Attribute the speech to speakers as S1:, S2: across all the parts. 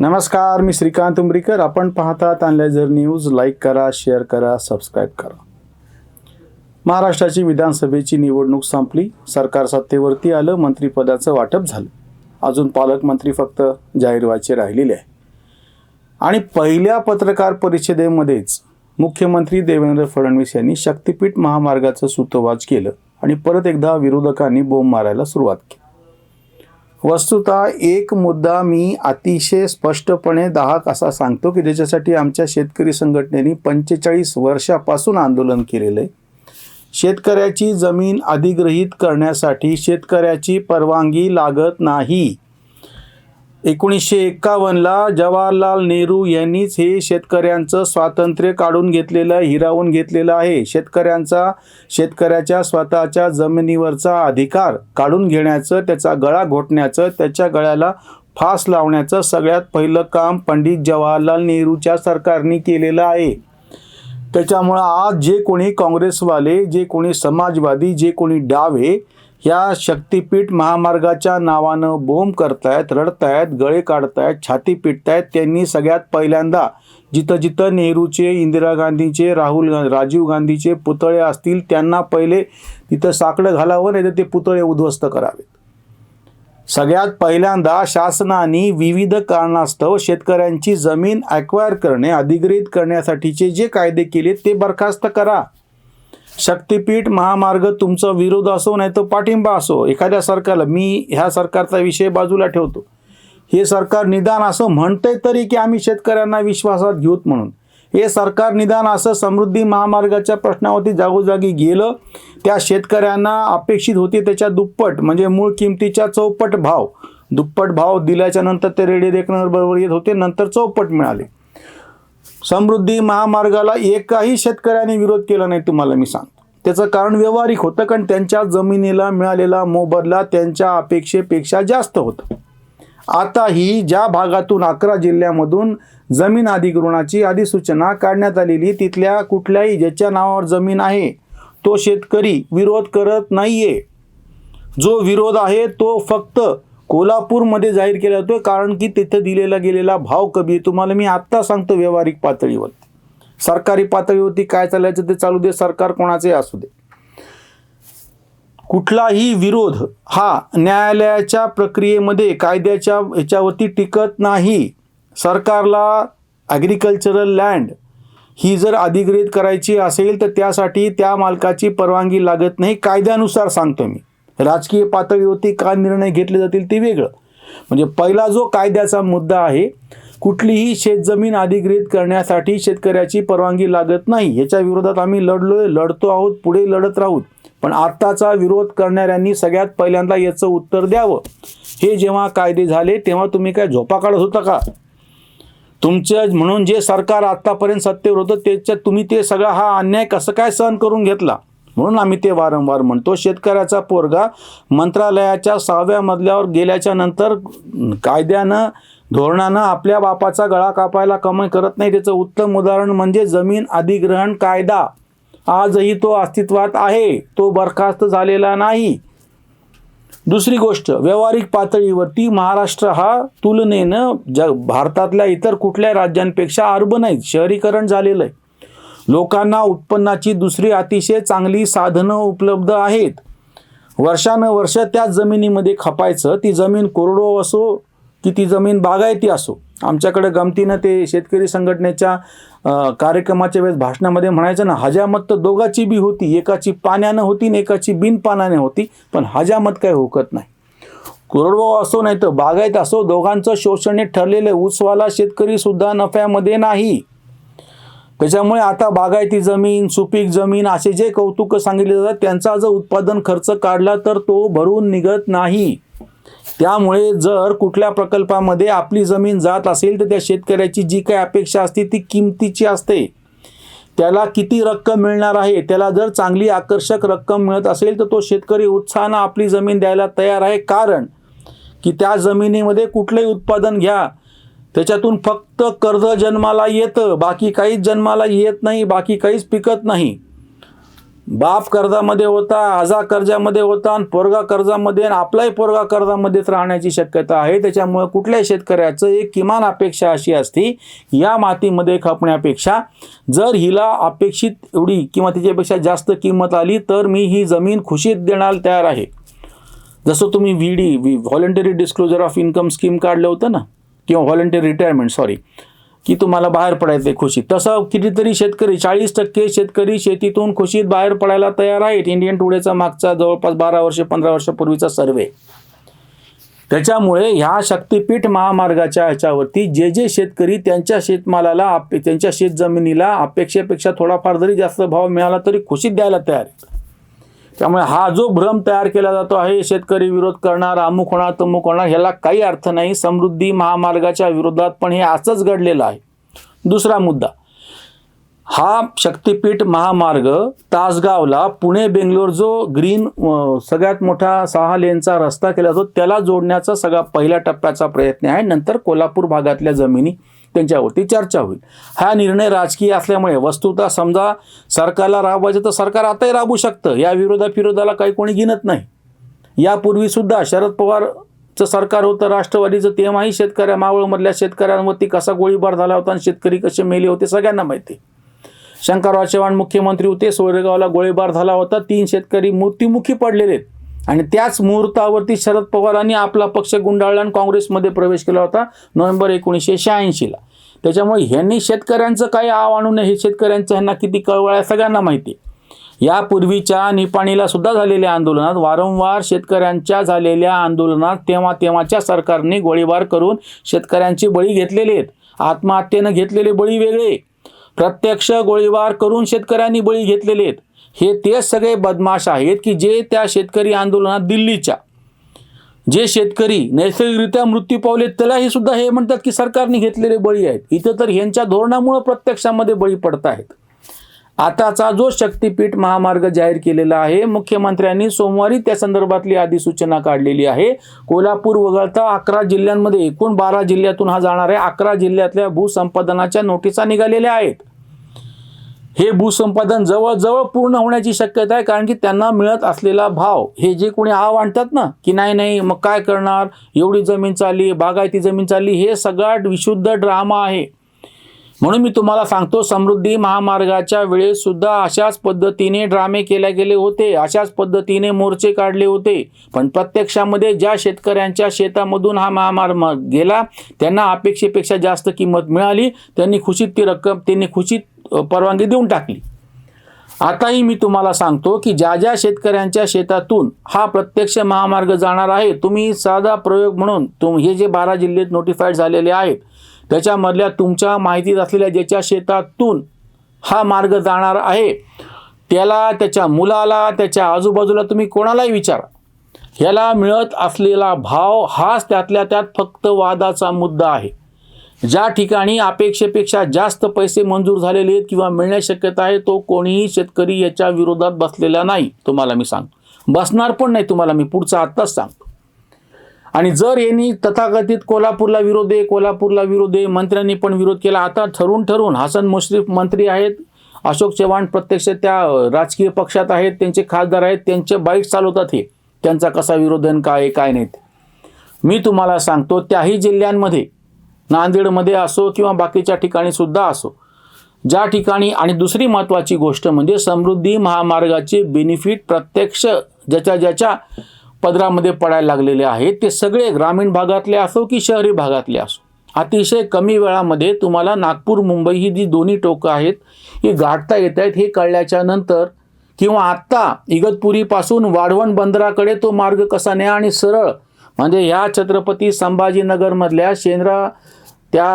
S1: नमस्कार मी श्रीकांत उमरीकर. आपण पाहतात जर न्यूज लाईक करा शेअर करा सबस्क्राईब करा. महाराष्ट्राची विधानसभेची निवडणूक संपली. सरकार सत्तेवरती आलं मंत्रिपदाचं वाटप झालं. अजून पालकमंत्री फक्त जाहीर व्हायचे राहिलेले आहे आणि पहिल्या पत्रकार परिषदेमध्येच मुख्यमंत्री देवेंद्र फडणवीस यांनी शक्तिपीठ महामार्गाचं सूतोवाच केलं आणि परत एकदा विरोधकांनी बोंब मारायला सुरुवात केली. वस्तुतः एक मुद्दा मी अतिशय स्पष्टपणे दाहक असा सांगतो की ज्याच्यासाठी आमच्या शेतकरी संघटनेने पंचेचाळीस वर्षापासून आंदोलन केलेलं आहे. शेतकऱ्याची जमीन अधिग्रहित करण्यासाठी शेतकऱ्याची परवानगी लागत नाही. एकोणीसशे एक्कावन्नला जवाहरलाल नेहरू यांनीच हे शेतकऱ्यांचं स्वातंत्र्य काढून घेतलेलं हिरावून घेतलेलं आहे. शेतकऱ्यांचा शेतकऱ्याच्या स्वतःच्या जमिनीवरचा अधिकार काढून घेण्याचं त्याचा गळा घोटण्याचं त्याच्या गळ्याला फास लावण्याचं सगळ्यात पहिलं काम पंडित जवाहरलाल नेहरूच्या सरकारने केलेलं आहे. त्याच्यामुळं आज जे कोणी काँग्रेसवाले जे कोणी समाजवादी जे कोणी डावे या शक्तिपीठ महामार्गाच्या नावानं बोंब करतायत रडतायत गळे काढतायत छाती पिटतायत. त्यांनी सगळ्यात पहिल्यांदा जिथं जिथं नेहरूचे इंदिरा गांधीचे राहुल गा राजीव गांधीचे पुतळे असतील त्यांना पहिले तिथं साकडं घालावं नाही तर ते पुतळे उद्ध्वस्त करावेत. सगळ्यात पहिल्यांदा शासनाने विविध कारणास्तव शेतकऱ्यांची जमीन ॲक्वायर करणे अधिग्रहित करण्यासाठीचे जे कायदे केले ते बरखास्त करा. शक्तिपीठ महामार्ग तुमचा विरोध असो नाही तर पाठिंबा असो. एखाद्या सरकारला मी ह्या सरकारचा विषय बाजूला ठेवतो. हे सरकार निदान असं म्हणतंय तरी की आम्ही शेतकऱ्यांना विश्वासात घेऊत म्हणून. हे सरकार निदान असं समृद्धी महामार्गाच्या प्रश्नावरती जागोजागी गेलं त्या शेतकऱ्यांना अपेक्षित होती त्याच्या दुप्पट म्हणजे मूळ किमतीच्या चौपट भाव. दुप्पट भाव दिल्याच्या नंतर ते रेडी रेकनर बरोबर येत होते नंतर चौपट मिळाले. समृद्धी महामार्गाला एकाही शेतकऱ्याने विरोध केला नाही तुम्हाला मी सांग त्याचं कारण व्यवहारिक होतं कारण त्यांच्या जमिनीला मिळालेला मोबदला त्यांच्या अपेक्षेपेक्षा जास्त होतं. आता ही ज्या भागातून अकरा जिल्ह्यामधून जमीन अधिग्रहणाची अधिसूचना काढण्यात आलेली तिथल्या कुठल्याही ज्याच्या नावावर जमीन आहे तो शेतकरी विरोध करत नाहीये. जो विरोध आहे तो फक्त कोल्हापूरमध्ये जाहीर केला जातोय कारण की तिथं दिलेला गेलेला भाव कमी तुम्हाला मी आत्ता सांगतो व्यावहारिक पातळीवर. सरकारी पातळीवरती काय चालायचं ते चालू दे सरकार कोणाचे असू दे. कुठलाही विरोध हा न्यायालयाच्या प्रक्रियेमध्ये कायद्याच्या ह्याच्यावरती टिकत नाही. सरकारला ॲग्रिकल्चरल लँड ही जर अधिग्रहित करायची असेल तर त्यासाठी त्या मालकाची परवानगी लागत नाही. कायद्यानुसार सांगतो मी. राजकीय पातळीवरती काय निर्णय घेतले जातील ते वेगळं. म्हणजे पहिला जो कायद्याचा मुद्दा आहे कुठलीही शेतजमीन अधिग्रहित करण्यासाठी शेतकऱ्याची परवानगी लागत नाही. याच्या विरोधात आम्ही लढलोय लढतो आहोत पुढे लढत राहूत पण आत्ताचा विरोध करणाऱ्यांनी सगळ्यात पहिल्यांदा याचं उत्तर द्यावं. हे जेव्हा कायदे झाले तेव्हा तुम्ही काय झोपा काढत होता का? तुमचं म्हणून जे सरकार आत्तापर्यंत सत्तेवर होतं त्याच्यात तुम्ही ते सगळा हा अन्याय कसं काय सहन करून घेतला? म्हणून आम्ही ते वारंवार म्हणतो. शेतकऱ्याचा पोरगा मंत्रालयाच्या सहाव्या मजल्यावर गेल्याच्यानंतर कायद्यानं धोरणानं आपल्या बापाचा गळा कापायला कमाई करत नाही. त्याचं उत्तम उदाहरण म्हणजे जमीन अधिग्रहण कायदा. आजही तो अस्तित्वात आहे. तो बरखास्त झालेला नाही. दुसरी गोष्ट व्यावहारिक पातळीवरती महाराष्ट्र हा तुलनेनं जग भारतातल्या इतर कुठल्या राज्यांपेक्षा अर्बनाईज शहरीकरण झालेलं आहे. लोकांना उत्पन्नाची दुसरी अतिशय चांगली साधनं उपलब्ध आहेत. वर्षानुवर्ष त्याच जमिनीमध्ये खपायचं ती जमीन कोरडो असो की ती जमीन बागायती असो. आमच्याकडे गमतीनं ते शेतकरी संघटनेच्या कार्यक्रमाच्या वेळेस भाषणामध्ये म्हणायचं ना हजामत तर दोघाची बी होती एकाची पाण्यानं होती आणि एकाची बिनपानाने होती पण हजामत काय होकत नाही. कोरडवाहू असो नाही तर बागायत असो दोघांचं शोषण हे ठरलेलं आहे. ऊसवाला शेतकरी सुद्धा नफ्यामध्ये नाही. त्याच्यामुळे आता बागायती जमीन सुपीक जमीन असे जे कौतुक सांगितले जातात त्यांचा जर उत्पादन खर्च काढला तर तो भरून निघत नाही. त्यामुळे जर कुठल्या प्रकल्पामध्ये आपली जमीन जात असेल तर त्या शेतकऱ्याची जी काही अपेक्षा असते ती किमतीची असते. त्याला किती रक्कम मिळणार आहे? त्याला जर चांगली आकर्षक रक्कम मिळत असेल तर तो शेतकरी उत्साहानं आपली जमीन द्यायला तयार आहे. कारण की त्या जमिनीमध्ये कुठलंही उत्पादन घ्या. त्याच्यातून फक्त कर्ज जन्माला येतं बाकी काहीच जन्माला येत नाही बाकी काहीच पिकत नाही. बाप कर्जामध्ये होता आजा कर्जामध्ये होता आणि पोरगा कर्जामध्ये आणि आपलाही पोरगा कर्जामध्येच राहण्याची शक्यता आहे. त्याच्यामुळे कुठल्याही शेतकऱ्याचं एक किमान अपेक्षा अशी असते या मातीमध्ये खपण्यापेक्षा जर हिला अपेक्षित एवढी किंवा तिच्यापेक्षा जास्त किंमत आली तर मी ही जमीन खुशीत देण्याला तयार आहे. जसं तुम्ही V D voluntary disclosure of income scheme काढलं होतं ना? किंवा व्हॉलंटरी रिटायरमेंट सॉरी की तुम्हाला बाहेर पडायचं खुशी तसं कितीतरी शेतकरी चाळीस टक्के शेतकरी शेतीतून खुशीत बाहेर पडायला तयार आहेत. इंडियन टुडेचा मागचा जवळपास बारा वर्ष पंधरा वर्षापूर्वीचा सर्वे त्याच्यामुळे ह्या शक्तीपीठ महामार्गाच्या ह्याच्यावरती जे जे शेतकरी त्यांच्या शेतमालाला त्यांच्या शेत जमिनीला अपेक्षेपेक्षा थोडाफार जरी जास्त भाव मिळाला तरी खुशीत द्यायला तयार आहेत. त्यामुळे हा जो भ्रम तयार केला जातो आहे शेतकरी विरोध करणार अमुक होणार तमुक होणार ह्याला काही अर्थ नाही. समृद्धी महामार्गाच्या विरोधात पण हे असंच घडलेलं आहे. दुसरा मुद्दा. हा शक्तीपीठ महामार्ग तासगावला पुणे बेंगलोर जो ग्रीन सगळ्यात मोठा सहा लेनचा रस्ता केला जातो त्याला जोडण्याचा सगळा पहिल्या टप्प्याचा प्रयत्न आहे. नंतर कोल्हापूर भागातल्या जमिनी त्यांच्यावरती चर्चा होईल. हा निर्णय राजकीय असल्यामुळे वस्तुतः समजा सरकारला राबवायचं तर सरकार आताही राबवू शकतं. या विरोधाविरोधाला काही कोणी गिनत नाही. यापूर्वीसुद्धा शरद पवारचं सरकार होतं राष्ट्रवादीचं तेव्हाही शेतकऱ्या मावळमधल्या शेतकऱ्यांवरती कसा गोळीबार झाला होता आणि शेतकरी कसे मेले होते सगळ्यांना माहिती शंकरराव चव्हाण मुख्यमंत्री होते सोयरेगावला गोळीबार झाला होता तीन शेतकरी मृत्युमुखी पडलेले आहेत. आणि त्याच मुहूर्तावरती शरद पवारांनी आपला पक्ष गुंडाळला आणि काँग्रेसमध्ये प्रवेश केला होता नोव्हेंबर एकोणीसशे शहाऐंशीला. त्याच्यामुळे ह्यांनी शेतकऱ्यांचं काही आव आणू नये हे शेतकऱ्यांचं ह्यांना किती कळवळ आहे सगळ्यांना माहिती आहे. यापूर्वीच्या निपाणीला सुद्धा झालेल्या आंदोलनात वारंवार शेतकऱ्यांच्या झालेल्या आंदोलनात तेव्हा तेव्हाच्या सरकारने गोळीबार करून शेतकऱ्यांचे बळी घेतलेले आहेत. आत्महत्येनं घेतलेले बळी वेगळे. प्रत्यक्ष गोळीबार करून शेतकऱ्यांनी बळी घेतलेले आहेत. हे तेच सगळे बदमाश आहेत की जे त्या शेतकरी आंदोलनात दिल्लीच्या जे शेतकरी नैसर्गिकरित्या मृत्यू पावलेत त्यालाही सुद्धा हे म्हणतात की सरकारने घेतलेले बळी आहेत. इथं तर ह्यांच्या धोरणामुळं प्रत्यक्षामध्ये बळी पडत आहेत. आताचा जो शक्तीपीठ महामार्ग जाहीर केलेला आहे मुख्यमंत्र्यांनी सोमवारी त्या संदर्भातली अधिसूचना काढलेली आहे. कोल्हापूर वगळता अकरा जिल्ह्यांमध्ये एकूण बारा जिल्ह्यातून हा जाणार आहे अकरा जिल्ह्यातल्या भूसंपादनाच्या नोटिसा निघालेल्या आहेत. हे भूसंपादन जवळजवळ पूर्ण होण्याची शक्यता आहे कारण की त्यांना मिळत असलेला भाव हे जे कोणी आव आणतात ना की नाही नाही मग काय करणार? एवढी जमीन चालली बागायती जमीन चालली हे सगळा विशुद्ध ड्रामा आहे. म्हणून मी तुम्हाला सांगतो समृद्धी महामार्गाच्या वेळेस सुद्धा अशाच पद्धतीने ड्रामे केले गेले होते अशाच पद्धतीने मोर्चे काढले होते. पण प्रत्यक्षामध्ये ज्या शेतकऱ्यांच्या शेतामधून हा महामार्ग गेला त्यांना अपेक्षेपेक्षा जास्त किंमत मिळाली त्यांनी खुशीत ती रक्कम त्यांनी खुशीत परवानगी देऊन टाकली. आताही मी तुम्हाला सांगतो की ज्या ज्या शेतकऱ्यांच्या शेतातून हा प्रत्यक्ष महामार्ग जाणार आहे तुम्ही साधा प्रयोग म्हणून तुम हे जे बारा जिल्ह्यात नोटिफाईड झालेले आहेत त्याच्यामधल्या तुमच्या माहितीत असलेल्या ज्याच्या शेतातून हा मार्ग जाणार आहे त्याला त्याच्या मुलाला त्याच्या आजूबाजूला तुम्ही कोणालाही विचारा. ह्याला मिळत असलेला भाव हाच त्यातल्या त्यात फक्त वादाचा मुद्दा आहे. ज्या ठिकाणी अपेक्षेपेक्षा जास्त पैसे मंजूर झालेले आहेत किंवा मिळण्याची शक्यता आहे तो कोणीही शेतकरी याच्या विरोधात बसलेला नाही तुम्हाला मी सांगतो. बसणार पण नाही तुम्हाला मी पुढचा आत्ताच सांगतो. आणि जर यांनी तथाकथित कोल्हापूरला विरोध आहे कोल्हापूरला विरोध आहे मंत्र्यांनी पण विरोध केला आता ठरून ठरून हसन मुश्रीफ मंत्री आहेत अशोक चव्हाण प्रत्यक्ष त्या राजकीय पक्षात आहेत त्यांचे खासदार आहेत त्यांचे बाईट चालवतात हे. त्यांचा कसा विरोधन काय आहे, काय नाही मी तुम्हाला सांगतो त्याही जिल्ह्यांमध्ये नांदेडमध्ये असो किंवा बाकीच्या ठिकाणी सुद्धा असो. ज्या ठिकाणी आणि दुसरी महत्त्वाची गोष्ट म्हणजे समृद्धी महामार्गाचे बेनिफिट प्रत्यक्ष ज्याच्या ज्याच्या पदरामध्ये पडायला लागलेले आहेत ते सगळे ग्रामीण भागातले असो की शहरी भागातले असो. अतिशय कमी वेळामध्ये तुम्हाला नागपूर मुंबई ही जी दोन्ही टोकं आहेत ही गाठता येत आहेत हे कळल्याच्या नंतर किंवा आत्ता इगतपुरीपासून वाढवण बंदराकडे तो मार्ग कसा न्या आणि सरळ म्हणजे ह्या छत्रपती संभाजीनगरमधल्या शेंद्रा त्या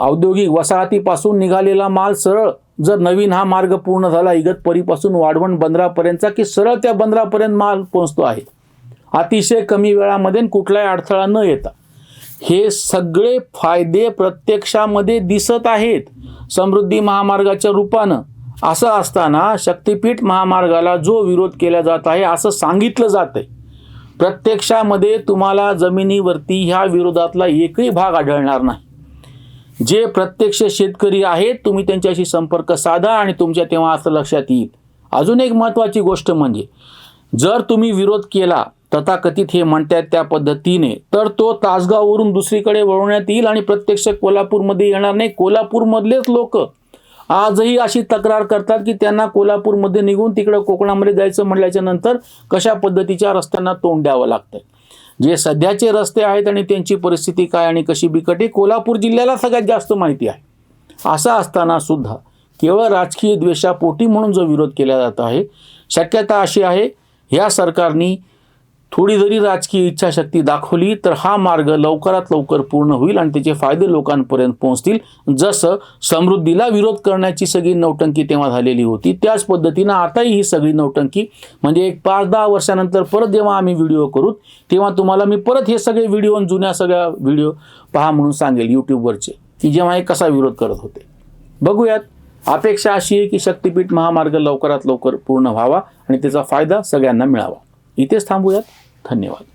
S1: औद्योगिक वसाहतीपासून निघालेला माल सरळ जर नवीन हा मार्ग पूर्ण झाला इगतपुरीपासून वाढवण बंदरापर्यंतचा की सरळ त्या बंदरापर्यंत माल पोहोचतो आहे? अतिशय कमी वेळामध्ये कुठलाही अडथळा न येता. हे सगळे फायदे प्रत्यक्षामध्ये दिसत आहेत समृद्धी महामार्गाच्या रूपानं. असं असताना शक्तिपीठ महामार्गाला जो विरोध केला जात आहे असं सांगितलं जात आहे प्रत्यक्षामध्ये तुम्हाला जमिनीवरती ह्या विरोधातला एकही भाग आढळणार नाही. जे प्रत्यक्ष शेतकरी आहेत तुम्ही त्यांच्याशी संपर्क साधा आणि तुमच्या तेव्हा असं लक्षात येईल.
S2: अजून एक महत्त्वाची गोष्ट म्हणजे जर तुम्ही विरोध केला तथाकथित हे म्हणतात त्या पद्धतीने तर तो तासगाववरून दुसरीकडे वळवण्यात येईल आणि प्रत्यक्ष कोल्हापूरमध्ये येणार नाही. कोल्हापूरमधलेच लोक आजही अशी तक्रार करतात की त्यांना कोल्हापूरमध्ये निघून तिकडं कोकणामध्ये जायचं म्हटल्याच्या नंतर कशा पद्धतीच्या रस्त्यांना तोंड द्यावं लागतं? जे सध्याचे रस्ते आहेत आणि त्यांची परिस्थिती काय आणि कशी बिकट आहे कोल्हापूर जिल्ह्याला सगळ्यात जास्त माहिती आहे. असं असताना सुद्धा केवळ राजकीय द्वेषापोटी म्हणून जो विरोध केला जात आहे शक्यता अशी आहे ह्या सरकारनी थोडी जरी राजकीय इच्छाशक्ती दाखवली तर हा मार्ग लवकरात लवकर पूर्ण होईल आणि त्याचे फायदे लोकांपर्यंत पोहोचतील. जसं समृद्धीला विरोध करण्याची सगळी नौटंकी तेव्हा झालेली होती त्याच पद्धतीनं आताही ही सगळी नौटंकी म्हणजे एक पाच दहा वर्षानंतर परत जेव्हा आम्ही व्हिडिओ करू तेव्हा तुम्हाला मी परत हे सगळे व्हिडिओ आणि जुन्या सगळ्या व्हिडिओ पहा म्हणून सांगेल यूट्यूबवरचे की जेव्हा हे कसा विरोध करत होते. बघूयात. अपेक्षा अशी आहे की शक्तीपीठ महामार्ग लवकरात लवकर पूर्ण व्हावा आणि त्याचा फायदा सगळ्यांना मिळावा. इथेच थांबूयात. धन्यवाद.